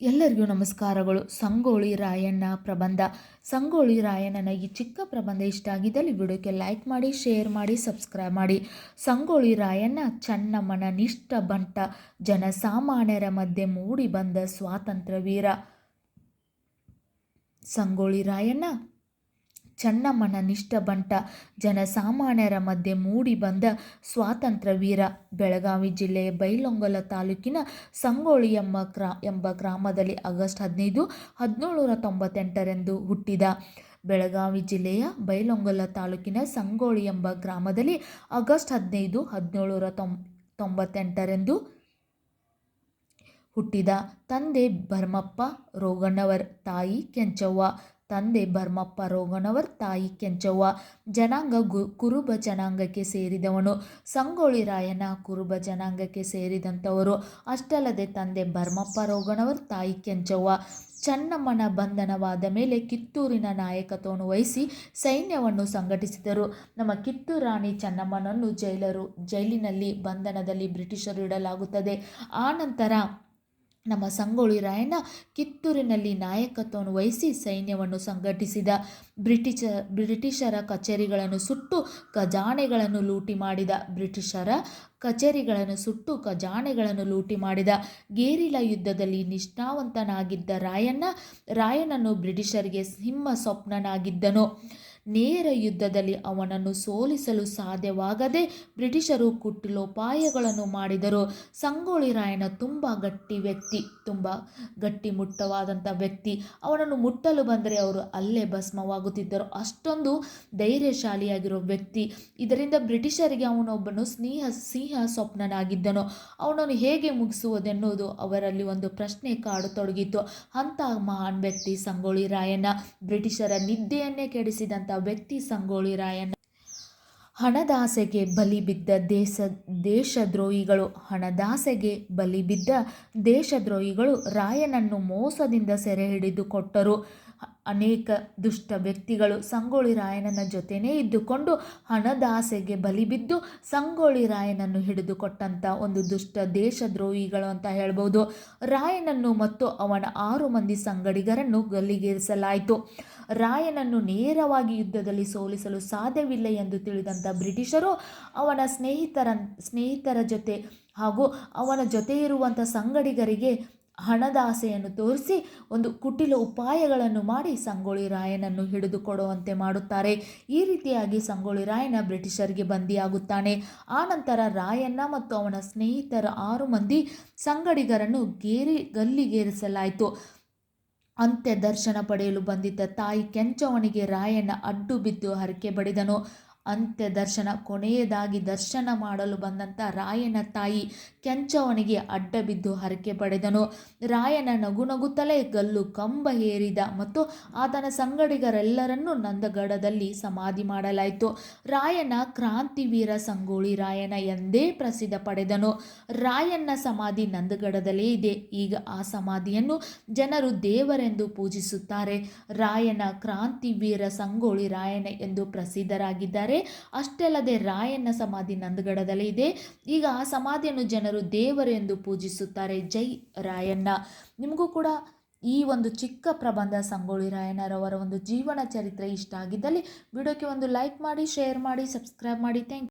ಎಲ್ಲರಿಗೂ ನಮಸ್ಕಾರಗಳು. ಸಂಗೋಳಿ ರಾಯಣ್ಣ ಪ್ರಬಂಧ. ಸಂಗೋಳಿ ರಾಯಣ್ಣನ ಈ ಚಿಕ್ಕ ಪ್ರಬಂಧ ಇಷ್ಟ ಆಗಿದ್ದಲ್ಲಿ ವಿಡಿಯೋಕ್ಕೆ ಲೈಕ್ ಮಾಡಿ, ಶೇರ್ ಮಾಡಿ, ಸಬ್ಸ್ಕ್ರೈಬ್ ಮಾಡಿ. ಸಂಗೋಳಿ ರಾಯಣ್ಣ ಚನ್ನಮ್ಮನ ನಿಷ್ಠ ಬಂಟ, ಜನಸಾಮಾನ್ಯರ ಮಧ್ಯೆ ಮೂಡಿ ಬಂದ ಸ್ವಾತಂತ್ರ್ಯ ವೀರ. ಸಂಗೋಳಿ ರಾಯಣ್ಣ ಚನ್ನಮ್ಮನ ನಿಷ್ಠ ಬಂಟ. ಜನಸಾಮಾನ್ಯರ ಮಧ್ಯೆ ಮೂಡಿ ಬಂದ ಸ್ವಾತಂತ್ರ್ಯ ವೀರ ಬೆಳಗಾವಿ ಜಿಲ್ಲೆಯ ಬೈಲೊಂಗಲ ತಾಲೂಕಿನ ಸಂಗೋಳಿ ಎಂಬ ಕ್ರಾ ಎಂಬ ಗ್ರಾಮದಲ್ಲಿ ಆಗಸ್ಟ್ ಹದಿನೈದು, ಹದಿನೇಳುನೂರ ತೊಂಬತ್ತೆಂಟರಂದು ಹುಟ್ಟಿದ. ಬೆಳಗಾವಿ ಜಿಲ್ಲೆಯ ಬೈಲೊಂಗಲ ತಾಲೂಕಿನ ಸಂಗೋಳಿ ಎಂಬ ಗ್ರಾಮದಲ್ಲಿ ಆಗಸ್ಟ್ ಹದಿನೈದು, ಹದಿನೇಳುನೂರ ತೊಂ, ತೊಂಬತ್ತೆಂಟರಂದು ಹುಟ್ಟಿದ. ತಂದೆ ಭರ್ಮಪ್ಪ ರೋಗಣ್ಣವರ್, ತಾಯಿ ಕೆಂಚವ್ವ. ತಂದೆ ಭರ್ಮಪ್ಪ ರೋಗಣವರ್ ತಾಯಿ ಕೆಂಚವ್ವ. ಜನಾಂಗ ಗು, ಕುರುಬ ಜನಾಂಗಕ್ಕೆ ಸೇರಿದವನು. ಸಂಗೊಳ್ಳಿ ರಾಯನ ಕುರುಬ ಜನಾಂಗಕ್ಕೆ ಸೇರಿದಂಥವರು. ಅಷ್ಟಲ್ಲದೆ ತಂದೆ ಭರ್ಮಪ್ಪ ರೋಗಣವರ್ ತಾಯಿ ಕೆಂಚವ್ವ. ಚನ್ನಮ್ಮನ ಬಂಧನವಾದ ಮೇಲೆ ಕಿತ್ತೂರಿನ ನಾಯಕತ್ವವನ್ನು ವಹಿಸಿ ಸೈನ್ಯವನ್ನು ಸಂಘಟಿಸಿದರು. ನಮ್ಮ ಕಿತ್ತೂರು ರಾಣಿ ಚನ್ನಮ್ಮನನ್ನು ಜೈಲರು, ಜೈಲಿನಲ್ಲಿ ಬಂಧನದಲ್ಲಿ ಬ್ರಿಟಿಷರು ಇಡಲಾಗುತ್ತದೆ. ಆನಂತರ ನಮ್ಮ ಸಂಗೊಳ್ಳಿ ರಾಯಣ್ಣ ಕಿತ್ತೂರಿನಲ್ಲಿ ನಾಯಕತ್ವವನ್ನು ವಹಿಸಿ ಸೈನ್ಯವನ್ನು ಸಂಘಟಿಸಿದ ಬ್ರಿಟಿಷ, ಬ್ರಿಟಿಷರ ಕಚೇರಿಗಳನ್ನು ಸುಟ್ಟು ಖಜಾನೆಗಳನ್ನು ಲೂಟಿ ಮಾಡಿದ, ಬ್ರಿಟಿಷರ ಕಚೇರಿಗಳನ್ನು ಸುಟ್ಟು ಖಜಾನೆಗಳನ್ನು ಲೂಟಿ ಮಾಡಿದ ಗೇರಿಲ ಯುದ್ಧದಲ್ಲಿ ನಿಷ್ಠಾವಂತನಾಗಿದ್ದ ರಾಯಣ್ಣ, ರಾಯಣ್ಣನು ಬ್ರಿಟಿಷರಿಗೆ ಸಿಂಹ ಸ್ವಪ್ನನಾಗಿದ್ದನು. ನೇರ ಯುದ್ಧದಲ್ಲಿ ಅವನನ್ನು ಸೋಲಿಸಲು ಸಾಧ್ಯವಾಗದೆ ಬ್ರಿಟಿಷರು ಕುಟ್ಟಿಲೋಪಾಯಗಳನ್ನು ಮಾಡಿದರು. ಸಂಗೊಳ್ಳಿ ರಾಯನ ತುಂಬ ಗಟ್ಟಿ ವ್ಯಕ್ತಿ, ತುಂಬ ಗಟ್ಟಿಮುಟ್ಟವಾದಂಥ ವ್ಯಕ್ತಿ. ಅವನನ್ನು ಮುಟ್ಟಲು ಬಂದರೆ ಅವರು ಅಲ್ಲೇ ಭಸ್ಮವಾಗುತ್ತಿದ್ದರು. ಅಷ್ಟೊಂದು ಧೈರ್ಯಶಾಲಿಯಾಗಿರೋ ವ್ಯಕ್ತಿ. ಇದರಿಂದ ಬ್ರಿಟಿಷರಿಗೆ ಅವನೊಬ್ಬನು ಸ್ನೇಹ, ಸಿಂಹ ಸ್ವಪ್ನನಾಗಿದ್ದನು. ಅವನನ್ನು ಹೇಗೆ ಮುಗಿಸುವುದೆನ್ನುವುದು ಅವರಲ್ಲಿ ಒಂದು ಪ್ರಶ್ನೆ ಕಾಡತೊಡಗಿತ್ತು ಅಂತಹ ಮಹಾನ್ ವ್ಯಕ್ತಿ ಸಂಗೊಳ್ಳಿ ರಾಯಣ್ಣ ಬ್ರಿಟಿಷರ ನಿದ್ದೆಯನ್ನೇ ಕೆಡಿಸಿದಂಥ ವ್ಯಕ್ತಿ ಸಂಗೊಳ್ಳಿ ರಾಯಣ್ಣ. ಹಣದಾಸೆಗೆ ಬಲಿ ಬಿದ್ದ ದೇಶ, ದೇಶದ್ರೋಹಿಗಳು. ಹಣದಾಸೆಗೆ ಬಲಿ ಬಿದ್ದ ದೇಶದ್ರೋಹಿಗಳು ರಾಯನನ್ನು ಮೋಸದಿಂದ ಸೆರೆ ಹಿಡಿದುಕೊಟ್ಟರು ಅನೇಕ ದುಷ್ಟ ವ್ಯಕ್ತಿಗಳು ಸಂಗೊಳ್ಳಿ ರಾಯನನ್ನ ಜೊತೆನೇ ಇದ್ದುಕೊಂಡು ಹಣದಾಸೆಗೆ ಬಲಿಬಿದ್ದು ಸಂಗೊಳ್ಳಿ ರಾಯನನ್ನು ಹಿಡಿದುಕೊಟ್ಟಂಥ ಒಂದು ದುಷ್ಟ ದೇಶದ್ರೋಹಿಗಳು ಅಂತ ಹೇಳ್ಬೋದು. ರಾಯನನ್ನು ಮತ್ತು ಅವನ ಆರು ಮಂದಿ ಸಂಗಡಿಗರನ್ನು ಗಲ್ಲಿಗೇರಿಸಲಾಯಿತು. ರಾಯನನ್ನು ನೇರವಾಗಿ ಯುದ್ಧದಲ್ಲಿ ಸೋಲಿಸಲು ಸಾಧ್ಯವಿಲ್ಲ ಎಂದು ತಿಳಿದಂಥ ಬ್ರಿಟಿಷರು ಅವನ ಸ್ನೇಹಿತರ ಸ್ನೇಹಿತರ ಜೊತೆ ಹಾಗೂ ಅವನ ಜೊತೆ ಇರುವಂಥ ಸಂಗಡಿಗರಿಗೆ ಹಣದ ಆಸೆಯನ್ನು ತೋರಿಸಿ ಒಂದು ಕುಟಿಲ ಉಪಾಯಗಳನ್ನು ಮಾಡಿ ಸಂಗೊಳ್ಳಿ ರಾಯನನ್ನು ಹಿಡಿದುಕೊಡುವಂತೆ ಮಾಡುತ್ತಾರೆ. ಈ ರೀತಿಯಾಗಿ ಸಂಗೊಳ್ಳಿ ರಾಯನ ಬ್ರಿಟಿಷರಿಗೆ ಬಂದಿಯಾಗುತ್ತಾನೆ. ಆನಂತರ ರಾಯಣ್ಣ ಮತ್ತು ಅವನ ಸ್ನೇಹಿತರ ಆರು ಮಂದಿ ಸಂಗಡಿಗರನ್ನು ಗೇರಿ ಗಲ್ಲಿಗೇರಿಸಲಾಯಿತು. ಅಂತ್ಯ ದರ್ಶನ ಪಡೆಯಲು ಬಂದಿದ್ದ ತಾಯಿ ಕೆಂಚವನಿಗೆ ರಾಯಣ್ಣ ಅಡ್ಡು ಬಿದ್ದು ಹರಕೆ ಬಡಿದನು. ಅಂತ್ಯ ದರ್ಶನ, ಕೊನೆಯದಾಗಿ ದರ್ಶನ ಮಾಡಲು ಬಂದಂಥ ರಾಯನ ತಾಯಿ ಕೆಂಚವನಿಗೆ ಅಡ್ಡ ಬಿದ್ದು ಹರಕೆ ಪಡೆದನು. ರಾಯನ ನಗು ನಗುತ್ತಲೇ ಗಲ್ಲು ಕಂಬ ಹೇರಿದ ಮತ್ತು ಆತನ ಸಂಗಡಿಗರೆಲ್ಲರನ್ನೂ ನಂದಗಡದಲ್ಲಿ ಸಮಾಧಿ ಮಾಡಲಾಯಿತು. ರಾಯನ ಕ್ರಾಂತಿವೀರ ಸಂಗೋಳಿ ರಾಯನ ಎಂದೇ ಪ್ರಸಿದ್ಧ ಪಡೆದನು. ರಾಯನ ಸಮಾಧಿ ನಂದಗಡದಲ್ಲೇ ಇದೆ. ಈಗ ಆ ಸಮಾಧಿಯನ್ನು ಜನರು ದೇವರೆಂದು ಪೂಜಿಸುತ್ತಾರೆ. ರಾಯನ ಕ್ರಾಂತಿವೀರ ಸಂಗೋಳಿ ರಾಯನ ಎಂದು ಪ್ರಸಿದ್ಧರಾಗಿದ್ದಾರೆ. ಅಷ್ಟೇ ಅಲ್ಲದೆ ರಾಯಣ್ಣ ಸಮಾಧಿ ನಂದಗಡದಲ್ಲಿ ಇದೆ. ಈಗ ಆ ಸಮಾಧಿಯನ್ನು ಜನರು ದೇವರು ಎಂದು ಪೂಜಿಸುತ್ತಾರೆ. ಜೈ ರಾಯಣ್ಣ. ನಿಮಗೂ ಕೂಡ ಈ ಒಂದು ಚಿಕ್ಕ ಪ್ರಬಂಧ ಸಂಗೊಳ್ಳಿ ರಾಯಣ್ಣರವರ ಒಂದು ಜೀವನ ಚರಿತ್ರೆ ಇಷ್ಟ ಆಗಿದ್ದಲ್ಲಿ ವಿಡಿಯೋಕ್ಕೆ ಒಂದು ಲೈಕ್ ಮಾಡಿ, ಶೇರ್ ಮಾಡಿ, ಸಬ್ಸ್ಕ್ರೈಬ್ ಮಾಡಿ. ಥ್ಯಾಂಕ್